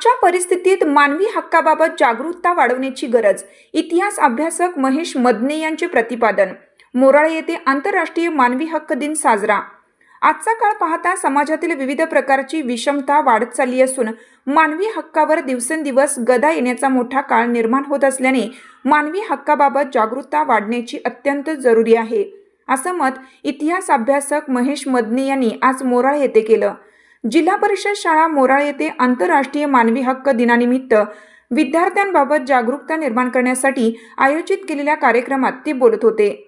आजच्या परिस्थितीत मानवी हक्काबाबत जागरूकता वाढवण्याची गरज इतिहास अभ्यासक महेश मदने यांचे प्रतिपादन. मोराळे येथे आंतरराष्ट्रीय मानवी हक्क दिन साजरा. आजचा काळ पाहता समाजातील विविध प्रकारची विषमता वाढत चालली असून मानवी हक्कावर दिवसेंदिवस गदा येण्याचा मोठा काळ निर्माण होत असल्याने मानवी हक्काबाबत जागरूकता वाढण्याची अत्यंत जरुरी आहे. असं मत इतिहास अभ्यासक महेश मदने यांनी आज मोराळे येथे केलं. जिल्हा परिषद शाळा मोराळ येथे आंतरराष्ट्रीय मानवी हक्क दिनानिमित्त विद्यार्थ्यांबाबत जागरूकता निर्माण करण्यासाठी आयोजित केलेल्या कार्यक्रमात ते बोलत होते.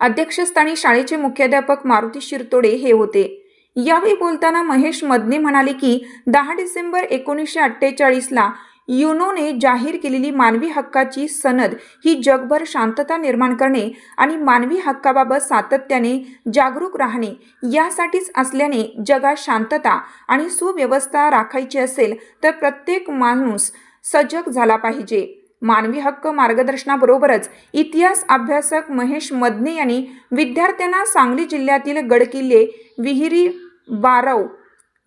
अध्यक्षस्थानी शाळेचे मुख्याध्यापक मारुती शिरतोडे हे होते. यावेळी बोलताना महेश मदने म्हणाले की दहा डिसेंबर एकोणीसशे अठ्ठेचाळीसला युनोने जाहीर केलेली मानवी हक्काची सनद ही जगभर शांतता निर्माण करणे आणि मानवी हक्काबाबत सातत्याने जागरूक राहणे यासाठीच असल्याने जगात शांतता आणि सुव्यवस्था राखायची असेल तर प्रत्येक माणूस सजग झाला पाहिजे. मानवी हक्क मार्गदर्शनाबरोबरच इतिहास अभ्यासक महेश मदने यांनी विद्यार्थ्यांना सांगली जिल्ह्यातील गडकिल्ले विहिरी बारव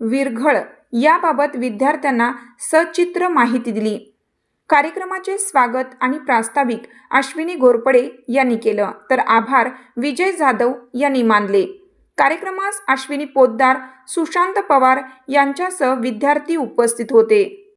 विरघळ याबाबत विद्यार्थ्यांना सचित्र माहिती दिली. कार्यक्रमाचे स्वागत आणि प्रास्ताविक अश्विनी घोरपडे यांनी केलं. तर आभार विजय जाधव यांनी मानले. कार्यक्रमास अश्विनी पोद्दार सुशांत पवार यांच्यासह विद्यार्थी उपस्थित होते.